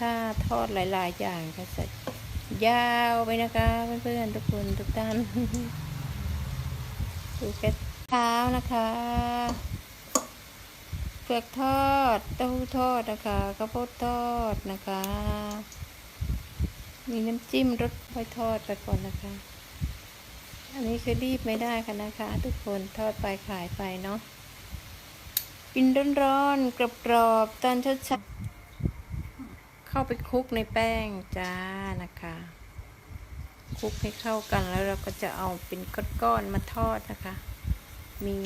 ถ้าทอดหลาย ๆ อย่างก็จะยาวไปนะคะเพื่อนๆทุกคนทุกท่านดูแค่เท้านะคะเปลือกทอดเต้าหู้ทอดนะคะข้าวโพดทอดนะคะ มีน้ำจิ้มรสไว้ทอดไปก่อนนะคะ อันนี้คือรีบไม่ได้ค่ะนะคะ ทุกคนทอดไปขายไปเนาะกินร้อนๆกรอบๆตอนเช้าๆ เข้าไปคลุกในแป้งจ้านะคะคลุกให้เข้ากันแล้วเราก็จะเอาเป็นก้อนๆมาทอดนะคะ มี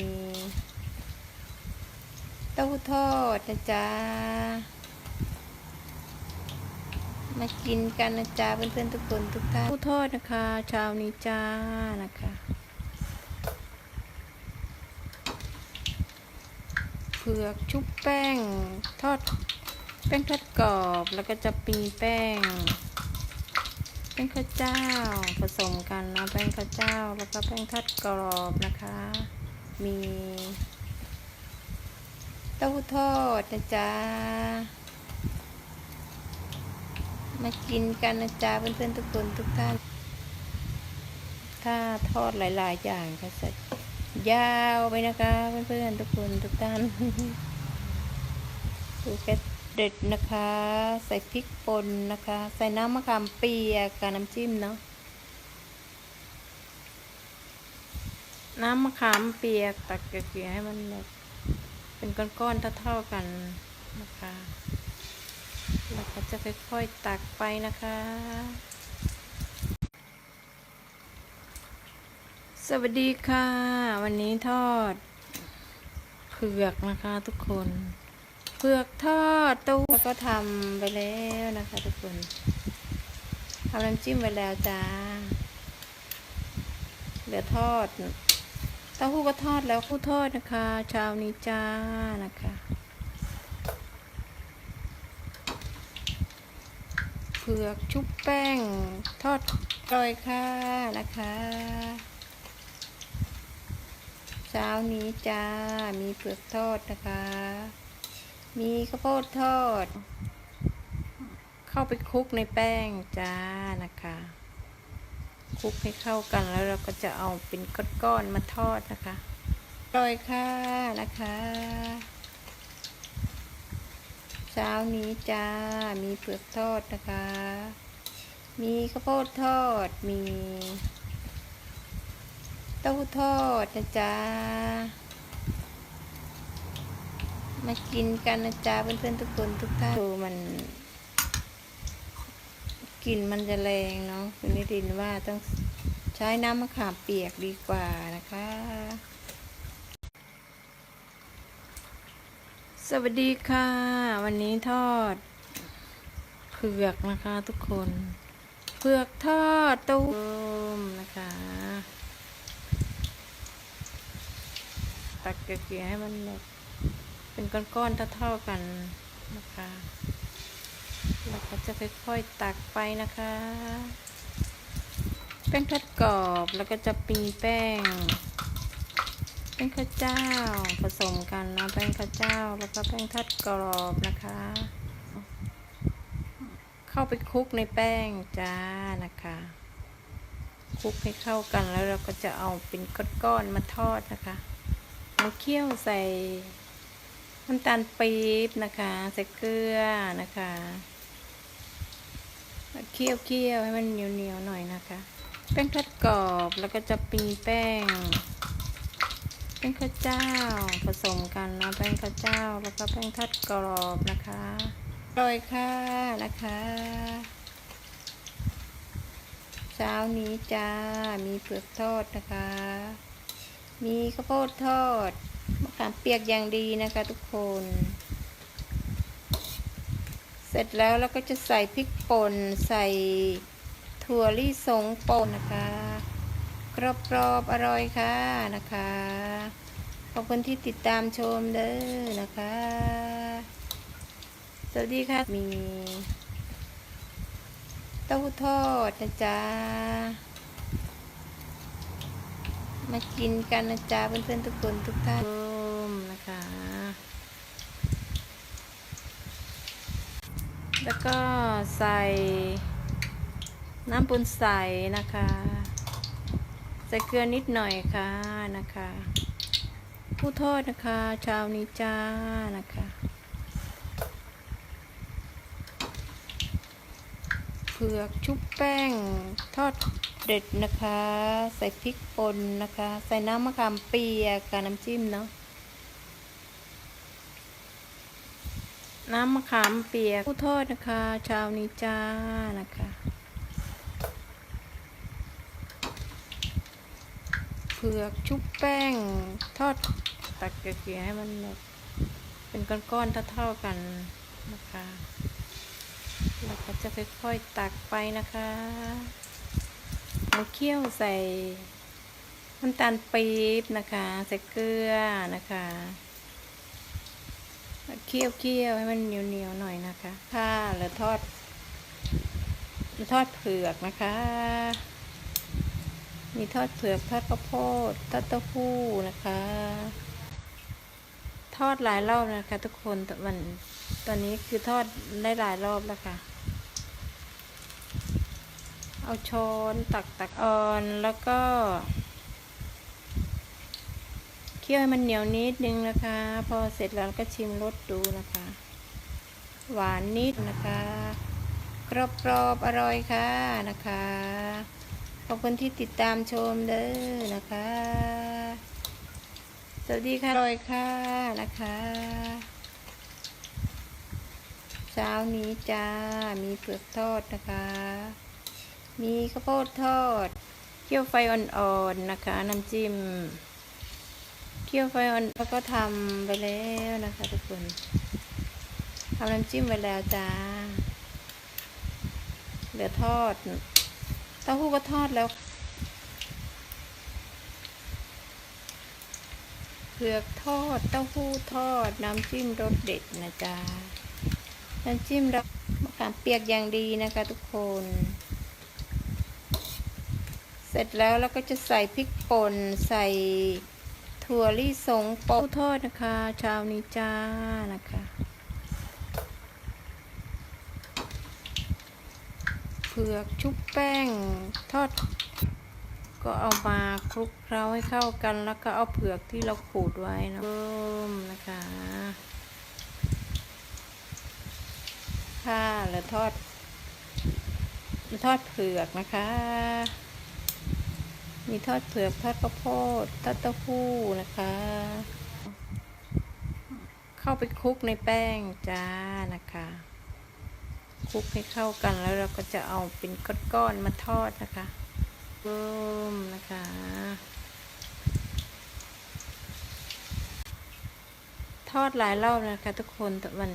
เต้าหู้ทอดนะจ๊ะ มากินกันนะจ๊ะเพื่อนๆทุกคนทุกท่านเต้าหู้ทอดนะคะเช้านี้จ้านะคะ เผือกชุบแป้งทอด ป้งทอดกรอบแล้วก็จะปีแป้งแป้งข้าวเจ้าผสมกันนะแป้งข้าวเจ้าแล้วก็แป้งทอดกรอบนะคะ มีเต้าหู้ทอดนะจ๊ะมากินกันนะจ๊ะเพื่อนๆทุกคนทุกท่าน ถ้าทอดหลายๆ อย่างก็จะยาวไปนะคะเพื่อนๆทุกคนทุกท่านดูแค่ เด็ดนะคะ ใส่พริกป่นนะคะ ใส่น้ำมะขามเปียกกับน้ำจิ้มเนาะน้ำมะขามเปียกตักเกลี่ยให้มันแบบเป็นก้อนๆเท่าๆกันนะคะแล้วก็จะค่อยๆตักไปนะคะ สวัสดีค่ะ วันนี้ทอดเผือกนะคะทุกคน เผือกทอดตู้แล้วก็ทำไปแล้วนะคะ ทุกคนทำน้ำจิ้มไปแล้วจ้าเหลือทอดเต้าหู้ก็ทอดแล้วคู่ทอดนะคะเช้านี้จ้านะคะเผือกชุบแป้งทอดกรอยค่ะนะคะ เช้านี้จ้ามีเปลือกทอดนะคะ มีข้าวโพดทอด เข้าไปคลุกในแป้งจ้านะคะคลุกให้เข้ากันแล้วเราก็จะเอาเป็นก้อนๆมาทอดนะคะอร่อยค่ะนะคะ เช้านี้จ้า มีเปลือกทอดนะคะ มีข้าวโพดทอด มีเต้าหู้ทอดนะจ๊ะ มากินกันนะจ๊ะเพื่อนๆทุกคนทุกท่านดูมันกลิ่นมันจะแรงเนาะคุณนิรินว่าต้องใช้น้ำมะขามเปียกดีกว่านะคะ สวัสดีค่ะ วันนี้ทอดเผือกนะคะทุกคนเผือกทอดเต้าหู้นะคะตักเกลี่ยให้มันแบบ เป็นก้อนๆเท่าๆกันนะคะแล้วก็จะค่อยๆตักไปนะคะ แป้งทอดกรอบแล้วก็จะปีแป้งแป้งข้าวเจ้าผสมกันนะแป้งข้าวเจ้าแล้วก็แป้งทอดกรอบนะคะ เข้าไปคลุกในแป้งจ้านะคะคลุกให้เข้ากันแล้วเราก็จะเอาเป็นก้อนๆมาทอดนะคะมาเคี่ยวใส่ น้ำตาลปี๊บนะคะใส่เกลือนะคะเคี่ยวเคี่ยวให้มันเหนียวเหนียวๆหน่อยนะคะ แป้งทอดกรอบแล้วก็จะปีแป้ง แป้งข้าวเจ้าผสมกันนะแป้งข้าวเจ้าแล้วก็แป้งทอดกรอบนะคะอร่อยค่ะนะคะเช้านี้จ้ามีเปลือกทอดนะคะ มีข้าวโพดทอด มะขามเปียกอย่างดีนะคะทุกคน เสร็จแล้วเราก็จะใส่พริกป่นใส่ถั่วลิสงป่นนะคะกรอบๆอร่อยค่ะนะคะ ขอบคุณที่ติดตามชมเด้อนะคะ สวัสดีค่ะ มีเต้าหู้ทอดนะจ๊ะ มากินกันนะจ๊ะเพื่อนๆทุกคนทุกท่าน นะคะ แล้วก็ใส่น้ำปูนใสนะคะ ใส่เกลือนิดหน่อยค่ะนะคะ ผู้ทอดนะคะชาวนี้จ้านะคะเผือกชุบแป้งทอดเด็ดนะคะ ใส่พริกป่นนะคะ ใส่น้ำมะขามเปียกกับน้ำจิ้มเนาะ น้ำมะขามเปียกผู้ทอดนะคะชาวนี้จ้านะคะเผือกชุบแป้งทอดตักเกลี่ยให้มันแบบเป็นก้อนๆเท่าๆกันนะคะแล้วก็จะค่อยๆตักไปนะคะเอาเคี่ยวใส่น้ำตาลปี๊บนะคะ ใส่เกลือนะคะ เคี่ยวเคี่ยวๆให้มันเหนียวๆหน่อยนะคะค่ะแล้วทอดทอดเผือกนะคะ มีทอดเผือกทอดข้าวโพดทอดเต้าหู้นะคะ ทอดหลายรอบนะคะ ทุกคนวันตอนนี้คือทอดได้หลายรอบแล้วค่ะ เอาช้อนตักตักอ่อนแล้วก็ คี่ยวให้มันเหนียวนิดนึงนะคะ พอเสร็จแล้วก็ชิมรสดูนะคะ หวานนิดนะคะกรอบกรอบอร่อยค่ะนะคะ ขอบคุณที่ติดตามชมเด้อนะคะ สวัสดีค่ะอร่อยค่ะนะคะ เช้านี้จ้า มีเผือกทอดนะคะ มีข้าวโพดทอด เคี่ยวไฟอ่อนๆนะคะ น้ำจิ้ม เคี่ยวไฟอ่อนแล้วก็ทำไปแล้วนะคะทุกคนทำน้ำจิ้มไปแล้วจ้า เหลือทอด เต้าหู้ก็ทอดแล้ว เผือกทอด เต้าหู้ทอด น้ำจิ้มรสเด็ดนะจ๊ะ น้ำจิ้มรมะขามเปียกอย่างดีนะคะทุกคน เสร็จแล้วเราก็จะใส่พริกป่น ใส่ ถั่วลิสงโป๊ทอดนะคะชาวนี้จ้านะคะเผือกชุบแป้งทอด ก็เอามาคลุกเคล้าให้เข้ากันแล้วก็เอาเผือกที่เราขูดไว้นะเพิ่มนะคะค่ะแล้วทอดทอดเผือกนะคะ มีทอดเผือกทอดข้าวโพดทอดเต้าหู้นะคะ เข้าไปคลุกในแป้งจ้านะคะคลุกให้เข้ากันแล้วเราก็จะเอาเป็นก้อนๆมาทอดนะคะเพิ่มนะคะทอดหลายรอบนะคะ ทุกคนแต่วัน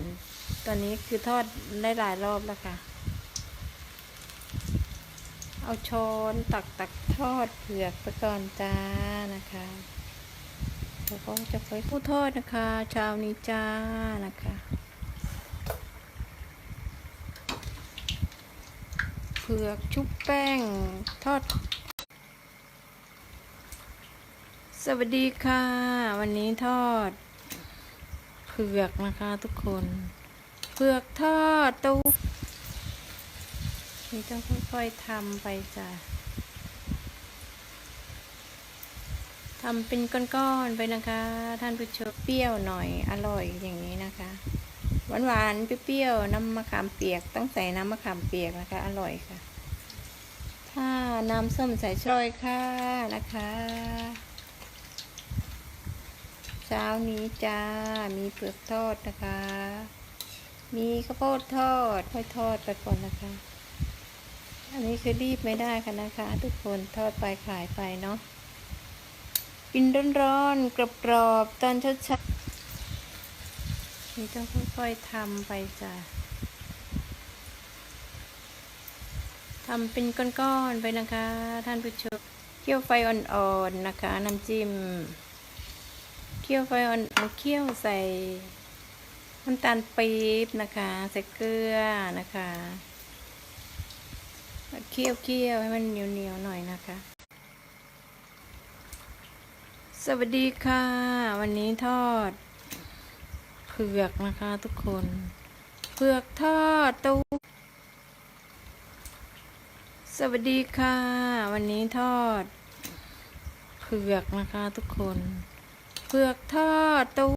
ตอนนี้คือทอดได้หลายรอบแล้วค่ะ เอาช้อนตักตักทอดเผือกไปก่อนจ้านะคะแล้วก็จะไปผู้ทอดนะคะเช้านี้จ้านะคะเผือกชุบแป้งทอด สวัสดีค่ะ วันนี้ทอด เผือกนะคะทุกคน เผือกทอดตู้ นี่ต้องค่อยๆทำไปจ้ะทำเป็นก้อนๆไปนะคะ ท่านผู้ชมเปรี้ยวหน่อยอร่อยอย่างนี้นะคะหวานๆเปรี้ยวๆน้ำมะขามเปียกต้องใส่น้ำมะขามเปียกนะคะ อร่อยค่ะ ถ้าน้ำส้มสายชอยค่ะนะคะ เช้านี้จ้ามีเผือกทอดนะคะ มีข้าวโพดทอดค่อยทอดไปก่อนนะคะ อันนี้คือรีบไม่ได้ค่ะนะคะ ทุกคนทอดไปขายไปเนาะกินร้อนๆกรอบๆตอนเช้าๆนี่ต้องค่อยๆทำไปจ้ะทำเป็นก้อนๆไปนะคะ ท่านผู้ชมเคี่ยวไฟอ่อนๆนะคะน้ำจิ้มเคี่ยวไฟอ่อนเอาเคี่ยวใส่น้ำตาลปี๊บนะคะ ใส่เกลือนะคะ เคี่ยวเคี่ยวให้มันเหนียวเหนียวๆหน่อยนะคะ สวัสดีค่ะ วันนี้ทอด เผือกนะคะทุกคนเเผือกทอดตูสวัสดีค่ะ วันนี้ทอด เผือกนะคะทุกคน เผือกทอดตู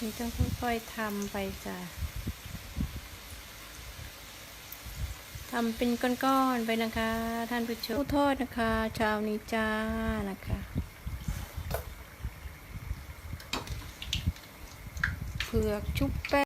นี่ต้องค่อยๆทำไปจ้ะ ทำเป็นก้อนๆไปนะคะ ท่านผู้ชมทอดนะคะเช้านี้จ้านะคะเผือกชุบแป้ง